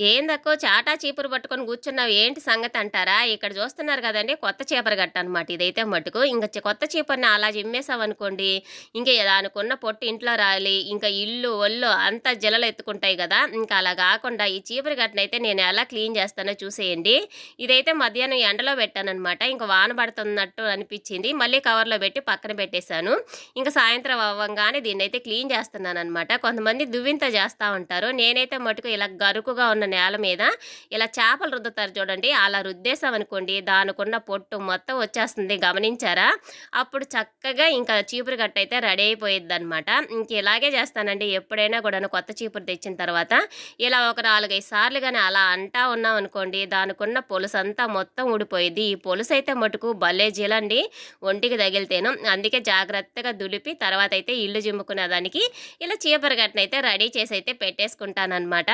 ఏందక్కో చాటా చీపురు పట్టుకొని కూర్చున్నావు ఏంటి సంగతి అంటారా? ఇక్కడ చూస్తున్నారు కదండి కొత్త చీపురు గట్ట అనమాట ఇదైతే మటుకు. ఇంకా కొత్త చీపర్ని అలా చిమ్మేసావు అనుకోండి ఇంకా దానికున్న పొట్టు ఇంట్లో రాలి ఇంకా ఇల్లు ఒళ్ళు అంతా జలలు ఎత్తుకుంటాయి కదా. ఇంకా అలా కాకుండా ఈ చీపురు గట్టనైతే నేను ఎలా క్లీన్ చేస్తానో చూసేయండి. ఇదైతే మధ్యాహ్నం ఎండలో పెట్టానమాట ఇంకా వాన పడుతున్నట్టు అనిపించింది. మళ్ళీ కవర్లో పెట్టి పక్కన పెట్టేశాను. ఇంకా సాయంత్రం అవ్వంగానే దీన్ని అయితే క్లీన్ చేస్తున్నాను అనమాట కొంతమంది దువ్వింత చేస్తూ ఉంటారు. నేనైతే మటుకు ఇలా గరుకుగా ఉన్న నేల మీద ఇలా చేపలు రుద్దుతారు చూడండి. అలా రుద్దేశాం అనుకోండి దానికున్న పొట్టు మొత్తం వచ్చేస్తుంది. గమనించారా? అప్పుడు చక్కగా ఇంకా చీపురు కట్ట అయితే రెడీ అయిపోయిద్ది అనమాట ఇంక ఇలాగే చేస్తానండి. ఎప్పుడైనా కూడా కొత్త చీపురు తెచ్చిన తర్వాత ఇలా ఒక నాలుగైదు సార్లు కానీ అలా అంటా ఉన్నాం అనుకోండి దానికున్న పొలుసు అంతా మొత్తం ఊడిపోయింది ఈ పొలుసు అయితే మటుకు భలే జీలండి. ఒంటికి తగిలితేను. అందుకే జాగ్రత్తగా దులిపి తర్వాత అయితే ఇల్లు జిమ్ముకునే దానికి ఇలా చీపురు కట్టనైతే రెడీ చేసి అయితే పెట్టేసుకుంటానమాట